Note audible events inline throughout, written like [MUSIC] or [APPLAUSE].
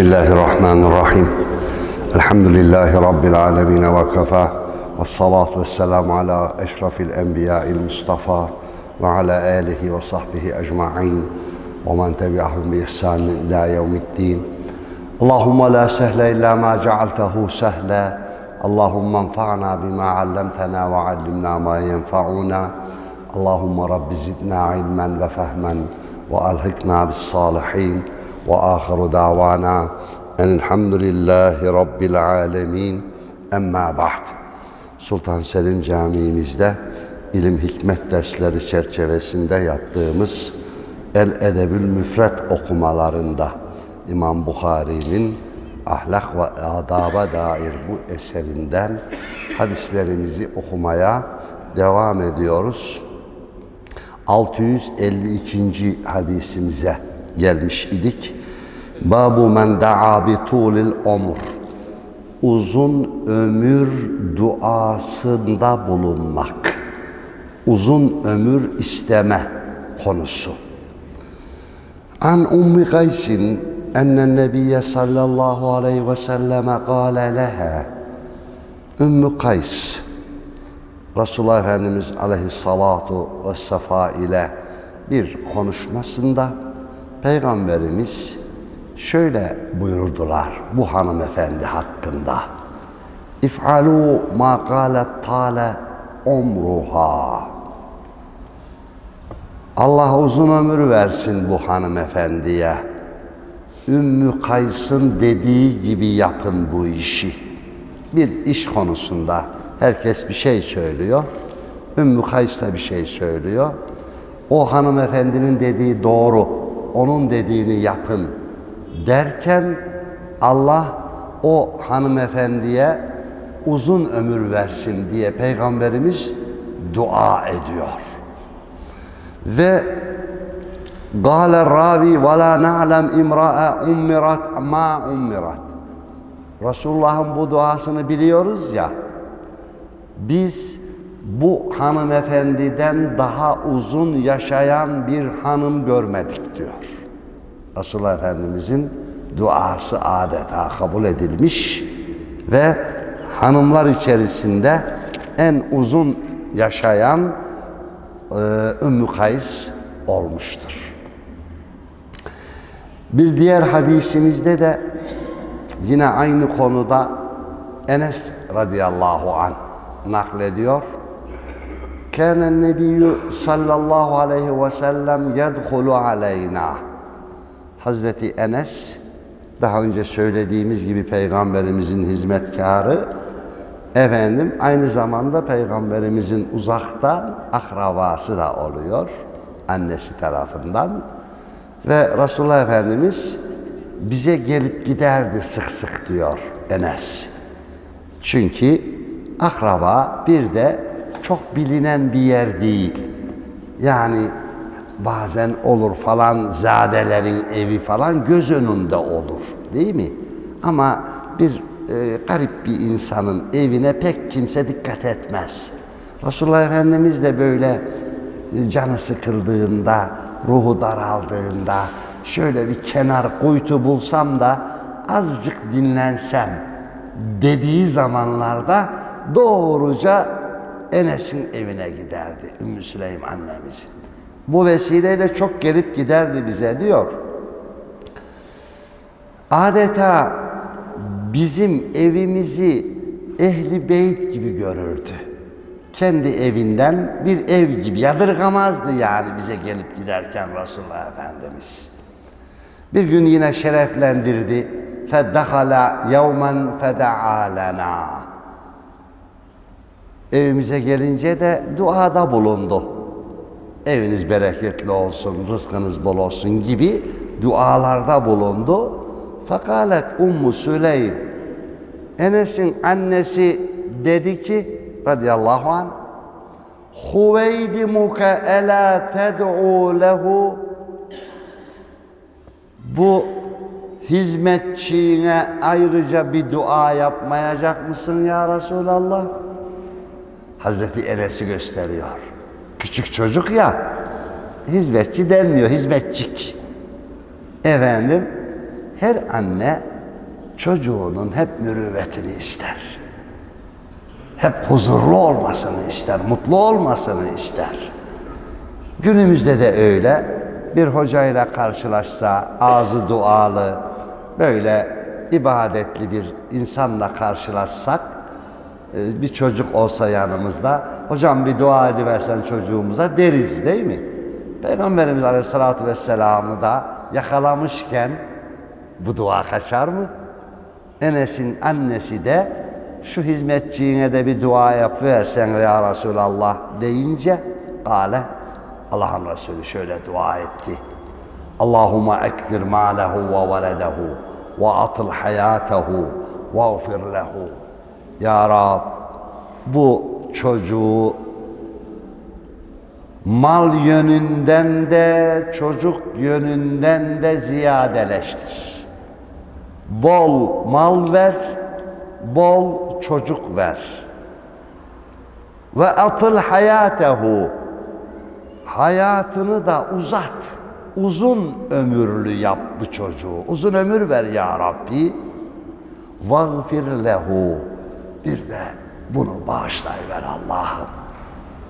بسم الله الرحمن الرحيم الحمد لله رب العالمين وكفى والصلاة والسلام على أشرف الأنبياء المصطفى وعلى آله وصحبه أجمعين ومن تبعهم بإحسان إلى يوم الدين اللهم لا سهل إلا ما جعلته سهلا اللهم انفعنا بما علمتنا وعلمنا ما ينفعنا اللهم رب زدنا علما وفهما وألهقنا بالصالحين وآخر دعوانا أن الحمد لله رب العالمين Emma ba'd. Sultan Selim Camii'mizde ilim hikmet dersleri çerçevesinde yaptığımız El Edebül Müfret okumalarında İmam Bukhari'nin ahlak ve adaba dair bu eserinden hadislerimizi okumaya devam ediyoruz. 652. hadisimize gelmiş idik. Babu men da'a bi tulil umur. Uzun ömür duasında bulunmak. Uzun ömür isteme konusu. An Ummi Kaysin enne Nebiye sallallahu aleyhi ve selleme kâle leha Ümmü Kays Resulullah Efendimiz aleyhissalatu vessefa ile bir konuşmasında Peygamberimiz şöyle buyurdular bu hanımefendi hakkında. İf'alu ma kâlet tâle umruha. Allah uzun ömür versin bu hanımefendiye. Ümmü Kays'ın dediği gibi yapın bu işi. Bir iş konusunda herkes bir şey söylüyor. Ümmü Kays da bir şey söylüyor. O hanımefendinin dediği doğru, onun dediğini yapın derken Allah o hanımefendiye uzun ömür versin diye Peygamberimiz dua ediyor. Ve قال الراوي ولا نعلم امرأة أمرت ما أمرت Resulullah'ın bu duasını biliyoruz ya biz bu hanımefendiden daha uzun yaşayan bir hanım görmedik diyor. Resulullah Efendimizin duası adeta kabul edilmiş ve hanımlar içerisinde en uzun yaşayan e, Ümmü Kays olmuştur. Bir diğer hadisimizde de yine aynı konuda Enes radıyallahu an naklediyor. Kâne nebiyyü sallallahu aleyhi ve sellem yedhulu aleyna. Hazreti Enes daha önce söylediğimiz gibi peygamberimizin hizmetkarı efendim aynı zamanda peygamberimizin uzaktan akrabası da oluyor annesi tarafından ve Resulullah Efendimiz bize gelip giderdi sık sık diyor Enes. Çünkü akraba bir de çok bilinen bir yer değil. Yani bazen olur falan zadelerin evi falan göz önünde olur değil mi? Ama bir e, garip bir insanın evine pek kimse dikkat etmez. Resulullah Efendimiz de böyle e, canı sıkıldığında, ruhu daraldığında şöyle bir kenar kuytu bulsam da azıcık dinlensem dediği zamanlarda doğruca Enes'in evine giderdi Ümmü Süleym annemizin. Bu vesileyle çok gelip giderdi bize diyor. Adeta bizim evimizi ehli beyt gibi görürdü. Kendi evinden bir ev gibi yadırgamazdı yani bize gelip giderken Resulullah Efendimiz. Bir gün yine şereflendirdi. فَدَّخَلَ يَوْمًا فَدَعَا لَنَا Evimize gelince de duada bulundu. Eviniz bereketli olsun, rızkınız bol olsun gibi dualarda bulundu. Fekalet Ummu Süleym Enes'in annesi dedi ki radıyallahu an Huveydimuke ela ted'u lehu bu hizmetçiğine ayrıca bir dua yapmayacak mısın ya Resulallah? Hazreti Enes'i gösteriyor. Küçük çocuk ya, hizmetçi denmiyor, hizmetçik. Efendim, Her anne çocuğunun hep mürüvvetini ister. Hep huzurlu olmasını ister, mutlu olmasını ister. Günümüzde de öyle. Bir hocayla karşılaşsa, ağzı dualı, böyle ibadetli bir insanla karşılaşsak, bir çocuk olsa yanımızda, hocam bir dua ediversen çocuğumuza deriz değil mi? Peygamberimiz Aleyhisselatü Vesselam'ı da yakalamışken bu dua kaçar mı? Enes'in annesi de şu hizmetçiğine de bir dua yapıversen ya Resulallah deyince Kale Allah'ın Resulü şöyle dua etti. Allahümme ektir mâlehu ve veledehu ve atıl hayatehu ve lehu. Ya Rab bu çocuğu mal yönünden de çocuk yönünden de ziyadeleştir. Bol mal ver, bol çocuk ver. Ve atıl hayatehu hayatını da uzat. Uzun ömürlü yap bu çocuğu. Uzun ömür ver ya Rabbi. Vagfir lehu. Bir de bunu bağışlayıver Allah'ım.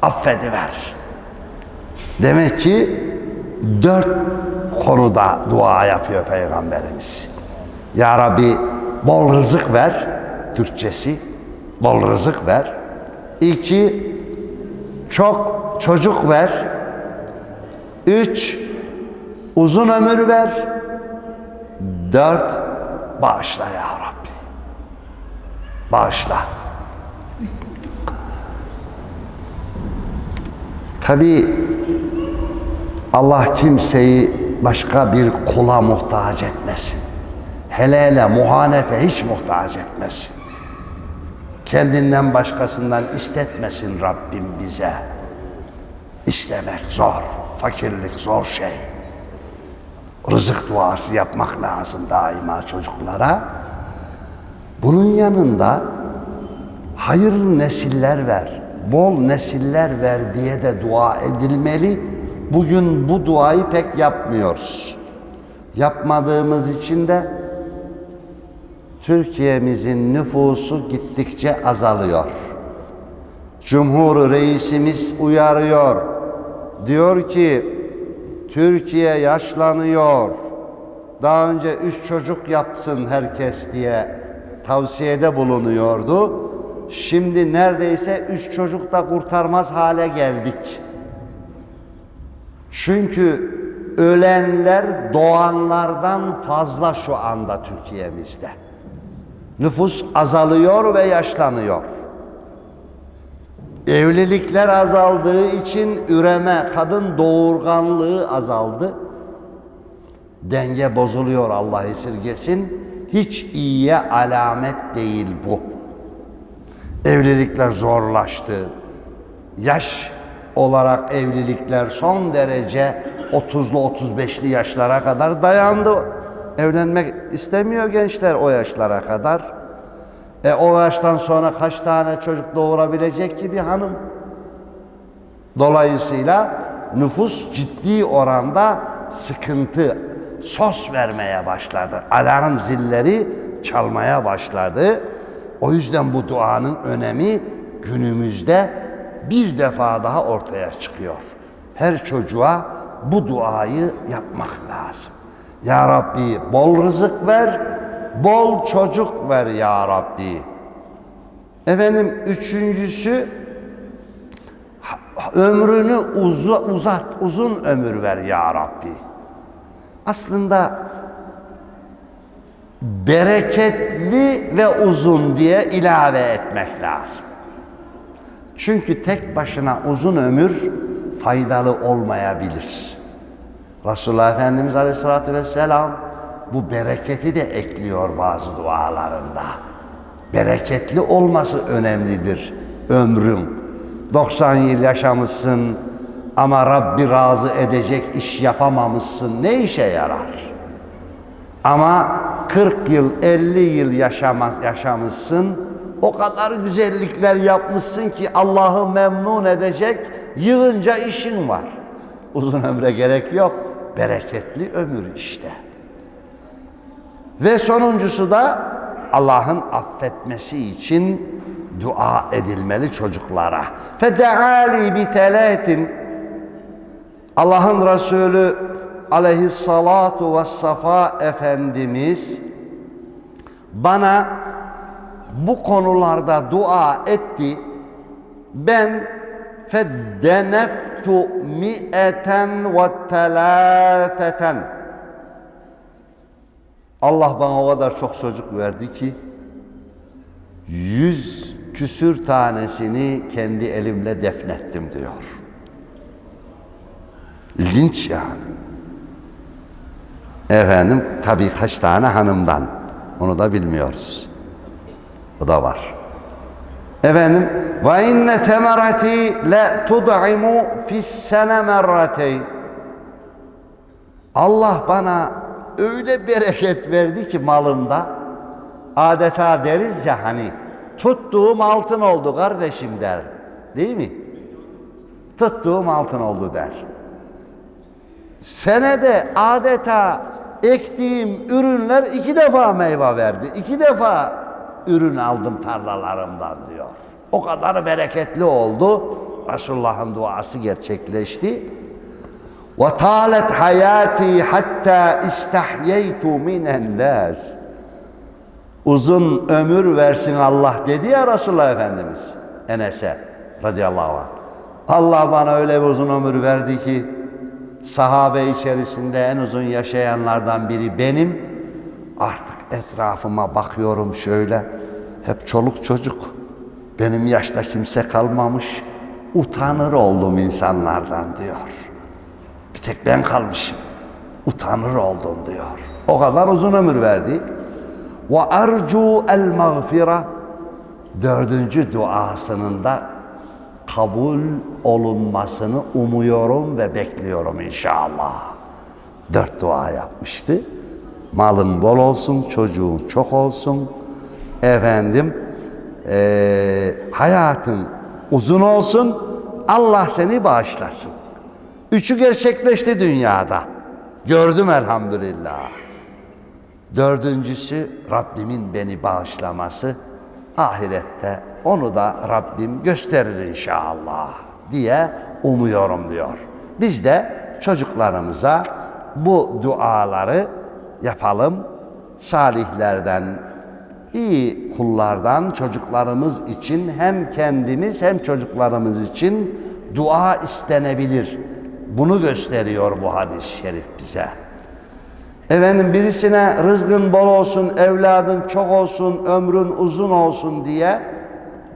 Affediver. Demek ki dört konuda dua yapıyor Peygamberimiz. Ya Rabbi bol rızık ver. Türkçesi bol rızık ver. İki, çok çocuk ver. Üç, uzun ömür ver. Dört, bağışla ya Rabbi. Bağışla. Tabi Allah kimseyi başka bir kula muhtaç etmesin. Hele hele muhanete hiç muhtaç etmesin. Kendinden başkasından istetmesin Rabbim bize. İstemek zor, fakirlik zor şey. Rızık duası yapmak lazım daima çocuklara. Bunun yanında hayırlı nesiller ver, bol nesiller ver diye de dua edilmeli. Bugün bu duayı pek yapmıyoruz. Yapmadığımız için de Türkiye'mizin nüfusu gittikçe azalıyor. Cumhur reisimiz uyarıyor. Diyor ki Türkiye yaşlanıyor. Daha önce üç çocuk yapsın herkes diye tavsiyede bulunuyordu. Şimdi neredeyse üç çocuk da kurtarmaz hale geldik. Çünkü ölenler doğanlardan fazla şu anda Türkiye'mizde. Nüfus azalıyor ve yaşlanıyor. Evlilikler azaldığı için üreme, kadın doğurganlığı azaldı. Denge bozuluyor Allah esirgesin. Hiç iyiye alamet değil bu. Evlilikler zorlaştı. Yaş olarak evlilikler son derece 30'lu 35'li yaşlara kadar dayandı. Evlenmek istemiyor gençler o yaşlara kadar. E o yaştan sonra kaç tane çocuk doğurabilecek ki bir hanım? Dolayısıyla nüfus ciddi oranda sıkıntı, sos vermeye başladı. Alarm zilleri çalmaya başladı. O yüzden bu duanın önemi günümüzde bir defa daha ortaya çıkıyor. Her çocuğa bu duayı yapmak lazım. Ya Rabbi bol rızık ver, bol çocuk ver ya Rabbi. Efendim üçüncüsü ömrünü uzu, uzat, uzun ömür ver ya Rabbi. Aslında bereketli ve uzun diye ilave etmek lazım. Çünkü tek başına uzun ömür faydalı olmayabilir. Resulullah Efendimiz Aleyhisselatü Vesselam bu bereketi de ekliyor bazı dualarında. Bereketli olması önemlidir ömrün. 90 yıl yaşamışsın ama Rabbi razı edecek iş yapamamışsın ne işe yarar? Ama 40 yıl 50 yıl yaşamaz, yaşamışsın o kadar güzellikler yapmışsın ki Allah'ı memnun edecek yığınca işin var. Uzun ömre gerek yok. Bereketli ömür işte. Ve sonuncusu da Allah'ın affetmesi için dua edilmeli çocuklara. Fedeali bi teletin Allah'ın Resulü aleyhissalatu vessefa Efendimiz bana bu konularda dua etti. Ben feddeneftu mi'eten ve telâfeten Allah bana o kadar çok çocuk verdi ki yüz küsür tanesini kendi elimle defnettim diyor. İlginç yani. Efendim tabii kaç tane hanımdan onu da bilmiyoruz. O da var. Efendim ve inne temerati le tud'imu fis sene merrateyn. Allah bana öyle bereket verdi ki malımda adeta deriz ya hani tuttuğum altın oldu kardeşim der. Değil mi? Tuttuğum altın oldu der. Senede adeta ektiğim ürünler iki defa meyve verdi. İki defa ürün aldım tarlalarımdan diyor. O kadar bereketli oldu. Resulullah'ın duası gerçekleşti. Ve talet hayati hatta istahyeytu minen nas. Uzun ömür versin Allah dedi ya Resulullah Efendimiz Enes'e radıyallahu anh. Allah bana öyle bir uzun ömür verdi ki sahabe içerisinde en uzun yaşayanlardan biri benim. Artık etrafıma bakıyorum şöyle. Hep çoluk çocuk. Benim yaşta kimse kalmamış. Utanır oldum insanlardan diyor. Bir tek ben kalmışım. Utanır oldum diyor. O kadar uzun ömür verdi. Ve arcu el mağfira. Dördüncü duasının da kabul olunmasını umuyorum ve bekliyorum inşallah. Dört dua yapmıştı. Malın bol olsun, çocuğun çok olsun. Efendim, eee, hayatın uzun olsun. Allah seni bağışlasın. Üçü gerçekleşti dünyada. Gördüm elhamdülillah. Dördüncüsü Rabbimin beni bağışlaması. Ahirette onu da Rabbim gösterir inşallah diye umuyorum diyor. Biz de çocuklarımıza bu duaları yapalım. Salihlerden, iyi kullardan çocuklarımız için hem kendimiz hem çocuklarımız için dua istenebilir. Bunu gösteriyor bu hadis-i şerif bize. Efendim birisine rızkın bol olsun, evladın çok olsun, ömrün uzun olsun diye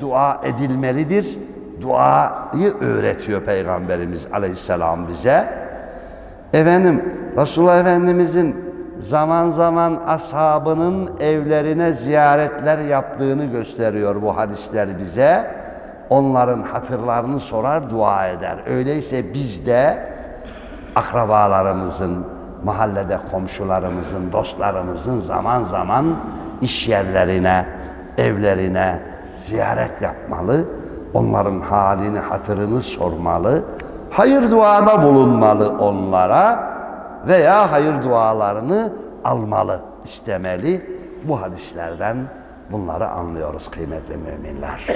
dua edilmelidir. Duayı öğretiyor Peygamberimiz aleyhisselam bize. Efendim Resulullah Efendimizin zaman zaman ashabının evlerine ziyaretler yaptığını gösteriyor bu hadisler bize. Onların hatırlarını sorar, dua eder. Öyleyse biz de akrabalarımızın, mahallede komşularımızın, dostlarımızın zaman zaman iş yerlerine, evlerine ziyaret yapmalı. Onların halini, hatırını sormalı. Hayır duada bulunmalı onlara veya hayır dualarını almalı, istemeli. Bu hadislerden bunları anlıyoruz kıymetli müminler.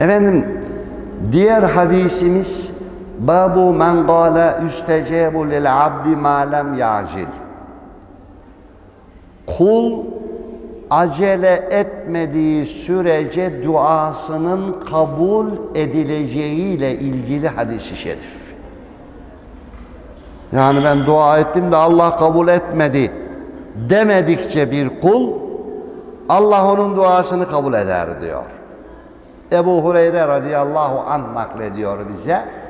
Efendim diğer hadisimiz Babu men gâle yüstecebu lil abdi ma lem yacil. Kul acele etmediği sürece duasının kabul edileceğiyle ilgili hadisi şerif. Yani ben dua ettim de Allah kabul etmedi demedikçe bir kul Allah onun duasını kabul eder diyor. Ebu Hureyre radıyallahu anh naklediyor bize.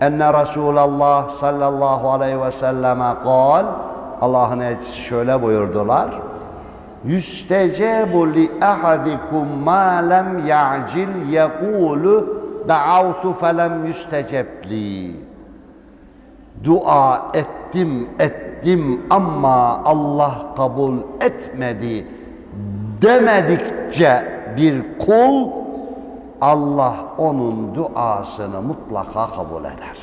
Enne Resulallah sallallahu aleyhi ve selleme kal Allah'ın elçisi şöyle buyurdular. Yüstecebu li ahadikum ma lem ya'cil yekulu da'avtu felem yüstecebli. Dua ettim ettim ama Allah kabul etmedi demedikçe bir kul Allah onun duasını mutlaka kabul eder.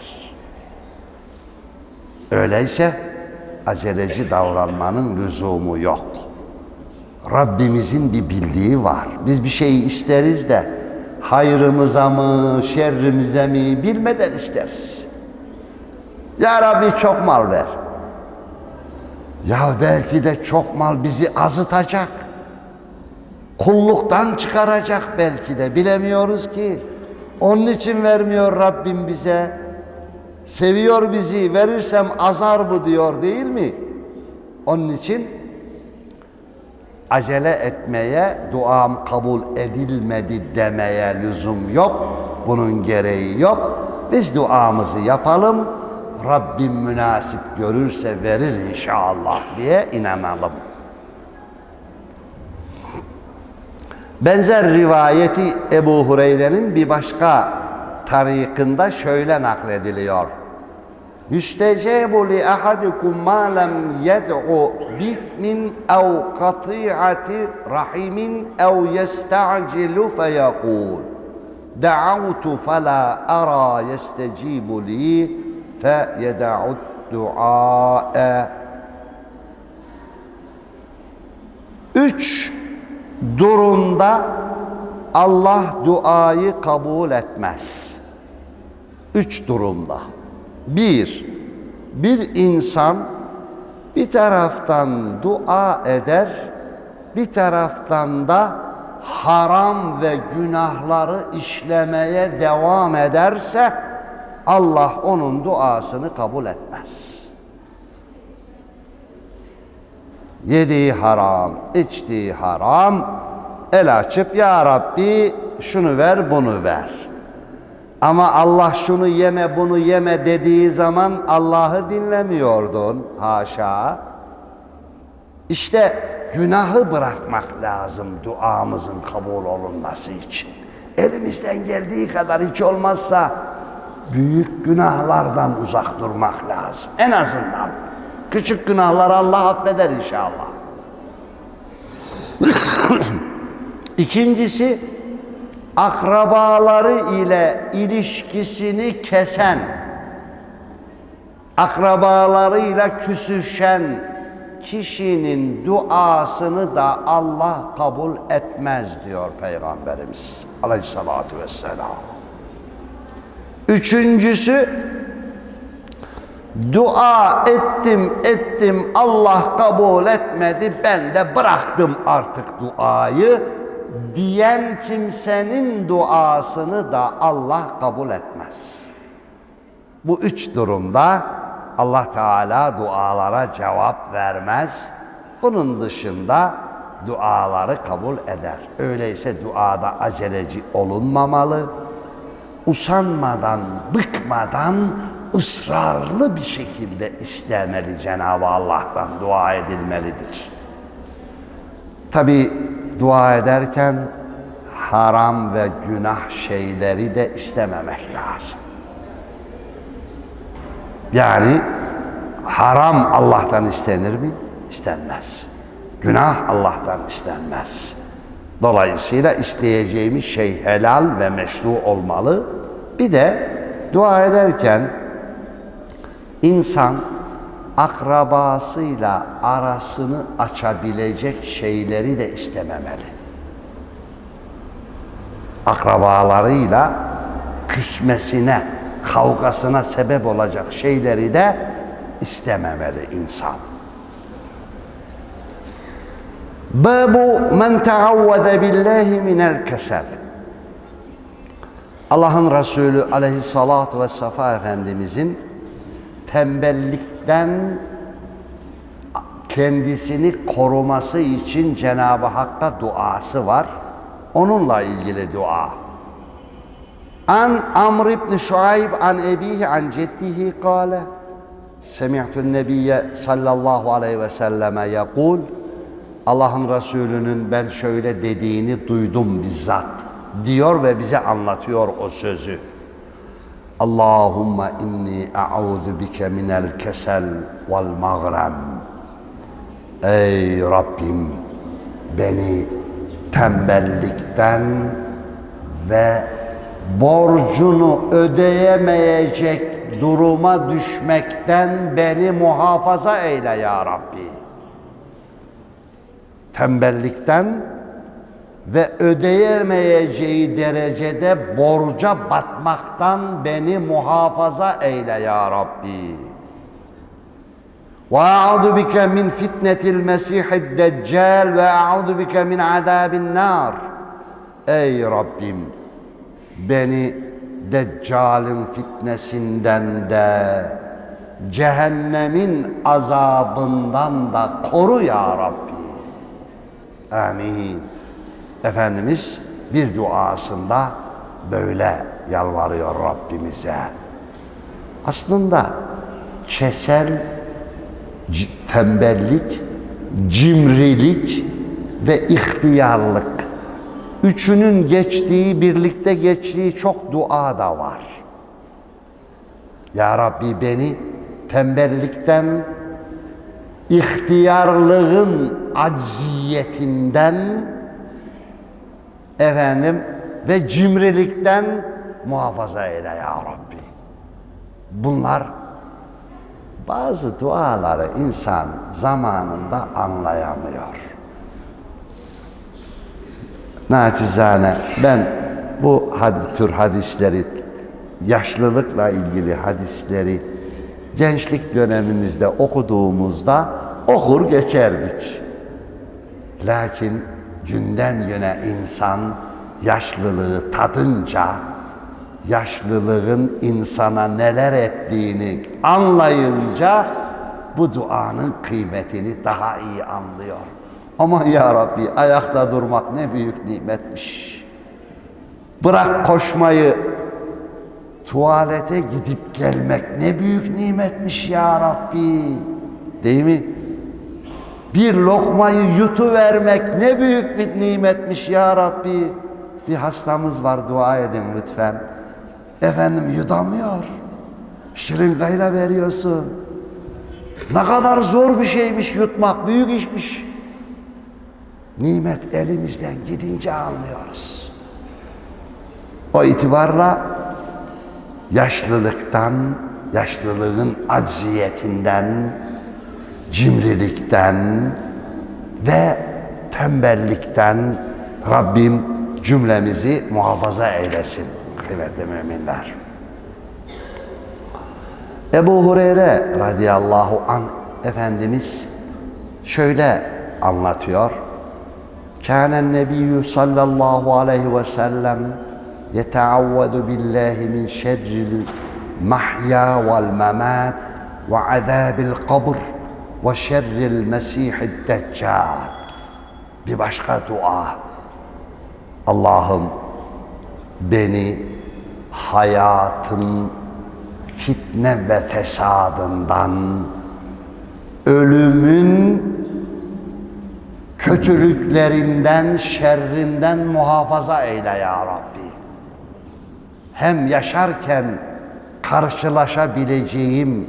Öyleyse aceleci davranmanın lüzumu yok. Rabbimizin bir bildiği var. Biz bir şeyi isteriz de hayrımıza mı, şerrimize mi bilmeden isteriz. Ya Rabbi çok mal ver. Ya belki de çok mal bizi azıtacak. Kulluktan çıkaracak belki de bilemiyoruz ki. Onun için vermiyor Rabbim bize. Seviyor bizi, verirsem azar bu diyor değil mi? Onun için acele etmeye, duam kabul edilmedi demeye lüzum yok. Bunun gereği yok. Biz duamızı yapalım. Rabbim münasip görürse verir inşallah diye inanalım. Benzer rivayeti Ebu Hureyre'nin bir başka tarikında şöyle naklediliyor. Yüstecebu li ahadikum ma lem yed'u bismin ev kati'ati rahimin ev yesta'cilu feyekul da'avtu fela ara yestecibu li dua'e Üç durumda Allah duayı kabul etmez. Üç durumda. Bir, bir insan bir taraftan dua eder, bir taraftan da haram ve günahları işlemeye devam ederse Allah onun duasını kabul etmez. Yediği haram, içtiği haram, el açıp ya Rabbi şunu ver bunu ver. Ama Allah şunu yeme bunu yeme dediği zaman Allah'ı dinlemiyordun haşa. İşte günahı bırakmak lazım duamızın kabul olunması için. Elimizden geldiği kadar hiç olmazsa büyük günahlardan uzak durmak lazım. En azından küçük günahları Allah affeder inşallah. [COUGHS] İkincisi akrabaları ile ilişkisini kesen, akrabalarıyla küsüşen kişinin duasını da Allah kabul etmez diyor Peygamberimiz aleyhissalatü vesselam. Üçüncüsü dua ettim ettim Allah kabul etmedi ben de bıraktım artık duayı diyen kimsenin duasını da Allah kabul etmez. Bu üç durumda Allah Teala dualara cevap vermez. Bunun dışında duaları kabul eder. Öyleyse duada aceleci olunmamalı. Usanmadan, bıkmadan ısrarlı bir şekilde istemeli Cenab-ı Allah'tan dua edilmelidir. Tabi dua ederken haram ve günah şeyleri de istememek lazım. Yani haram Allah'tan istenir mi? İstenmez. Günah Allah'tan istenmez. Dolayısıyla isteyeceğimiz şey helal ve meşru olmalı. Bir de dua ederken insan akrabasıyla arasını açabilecek şeyleri de istememeli. Akrabalarıyla küsmesine, kavgasına sebep olacak şeyleri de istememeli insan. Babu men taavvede billahi minel kesel. Allah'ın Resulü aleyhissalatu vesselam Efendimizin tembellikten kendisini koruması için Cenab-ı Hakk'a duası var. Onunla ilgili dua. An Amr ibn Şuayb an ebihi an ceddihi kâle Semi'tun nebiyye sallallahu aleyhi ve selleme yekul Allah'ın Resulü'nün ben şöyle dediğini duydum bizzat diyor ve bize anlatıyor o sözü. Allahümme inni a'udhu bike minel kesel vel mağrem. Ey Rabbim beni tembellikten ve borcunu ödeyemeyecek duruma düşmekten beni muhafaza eyle ya Rabbi. Tembellikten ve ödeyemeyeceği derecede borca batmaktan beni muhafaza eyle ya Rabbi. Ve a'udu bike min fitnetil mesihid deccal ve a'udu bike min azabin nar. Ey Rabbim beni Deccal'in fitnesinden de cehennemin azabından da koru ya Rabbi. Amin. Efendimiz bir duasında böyle yalvarıyor Rabbimize. Aslında kesel tembellik, cimrilik ve ihtiyarlık üçünün geçtiği, birlikte geçtiği çok dua da var. Ya Rabbi beni tembellikten, ihtiyarlığın acziyetinden efendim ve cimrilikten muhafaza eyle ya Rabbi. Bunlar bazı duaları insan zamanında anlayamıyor. Naçizane ben bu tür hadisleri, yaşlılıkla ilgili hadisleri gençlik dönemimizde okuduğumuzda okur geçerdik. Lakin günden güne insan yaşlılığı tadınca, yaşlılığın insana neler ettiğini anlayınca bu duanın kıymetini daha iyi anlıyor. Aman ya Rabbi ayakta durmak ne büyük nimetmiş. Bırak koşmayı, tuvalete gidip gelmek ne büyük nimetmiş ya Rabbi. Değil mi? Bir lokmayı yutu vermek ne büyük bir nimetmiş ya Rabbi. Bir hastamız var dua edin lütfen. Efendim yudamıyor. Şırıngayla veriyorsun. Ne kadar zor bir şeymiş yutmak, büyük işmiş. Nimet elimizden gidince anlıyoruz. O itibarla yaşlılıktan, yaşlılığın acziyetinden, cimrilikten ve tembellikten Rabbim cümlemizi muhafaza eylesin kıymetli müminler. Ebu Hureyre radıyallahu an Efendimiz şöyle anlatıyor. Kânen nebiyyü sallallahu aleyhi ve sellem yeteavvedu billahi min şerril mahya vel memat ve azabil kabr ve şerril mesihid deccal. Bir başka dua. Allah'ım beni hayatın fitne ve fesadından, ölümün kötülüklerinden, şerrinden muhafaza eyle ya Rabbi. Hem yaşarken karşılaşabileceğim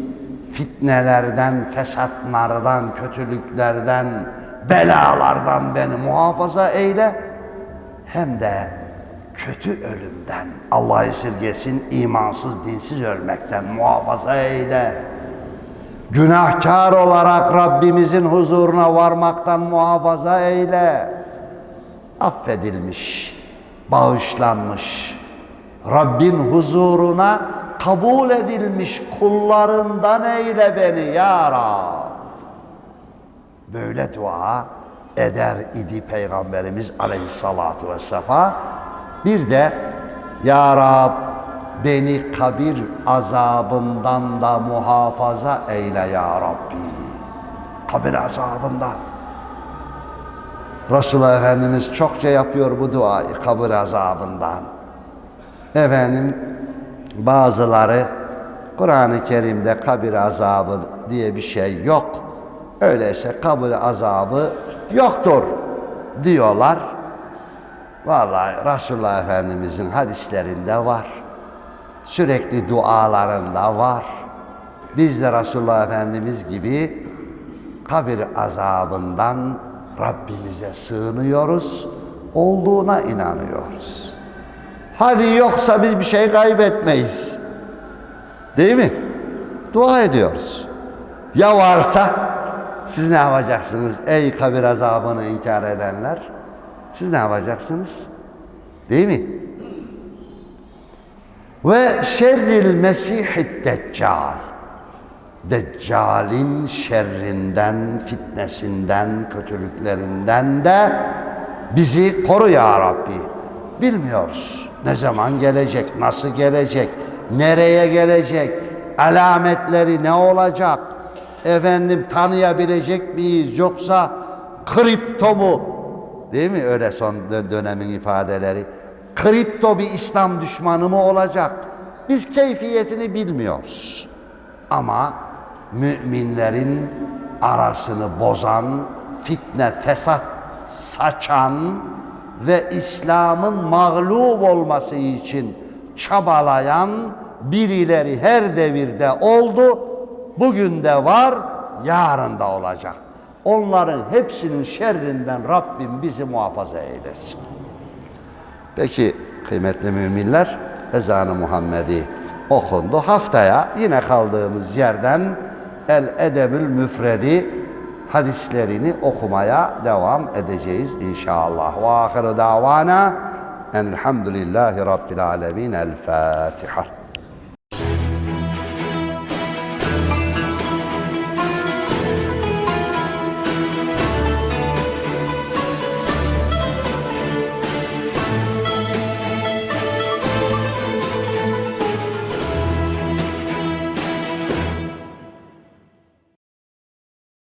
fitnelerden, fesatlardan, kötülüklerden, belalardan beni muhafaza eyle. Hem de kötü ölümden, Allah esirgesin imansız, dinsiz ölmekten muhafaza eyle. Günahkar olarak Rabbimizin huzuruna varmaktan muhafaza eyle. Affedilmiş, bağışlanmış, Rabbin huzuruna kabul edilmiş kullarından eyle beni ya Rab. Böyle dua eder idi Peygamberimiz aleyhissalatu vesselam. Bir de Ya Rab beni kabir azabından da muhafaza eyle ya Rabbi. Kabir azabından. Resulullah Efendimiz çokça yapıyor bu duayı kabir azabından. Efendim bazıları Kur'an-ı Kerim'de kabir azabı diye bir şey yok. Öyleyse kabir azabı yoktur diyorlar. Vallahi Resulullah Efendimizin hadislerinde var. Sürekli dualarında var. Biz de Resulullah Efendimiz gibi kabir azabından Rabbimize sığınıyoruz. Olduğuna inanıyoruz. Hadi yoksa biz bir şey kaybetmeyiz. Değil mi? Dua ediyoruz. Ya varsa siz ne yapacaksınız ey kabir azabını inkar edenler? Siz ne yapacaksınız? Değil mi? Ve şerril mesihid deccal. Deccal'in şerrinden, fitnesinden, kötülüklerinden de bizi koru ya Rabbi. Bilmiyoruz ne zaman gelecek, nasıl gelecek, nereye gelecek, alametleri ne olacak, efendim tanıyabilecek miyiz yoksa kripto mu? Değil mi öyle son dö- dönemin ifadeleri? Kripto bir İslam düşmanı mı olacak? Biz keyfiyetini bilmiyoruz. Ama müminlerin arasını bozan, fitne, fesat saçan ve İslam'ın mağlup olması için çabalayan birileri her devirde oldu. Bugün de var, yarın da olacak. Onların hepsinin şerrinden Rabbim bizi muhafaza eylesin. Peki kıymetli müminler ezanı Muhammedi okundu. Haftaya yine kaldığımız yerden El Edebül Müfredi hadislerini okumaya devam edeceğiz inşallah. Ve ahiru davana enhamdülillahi rabbil alemin. El Fatiha.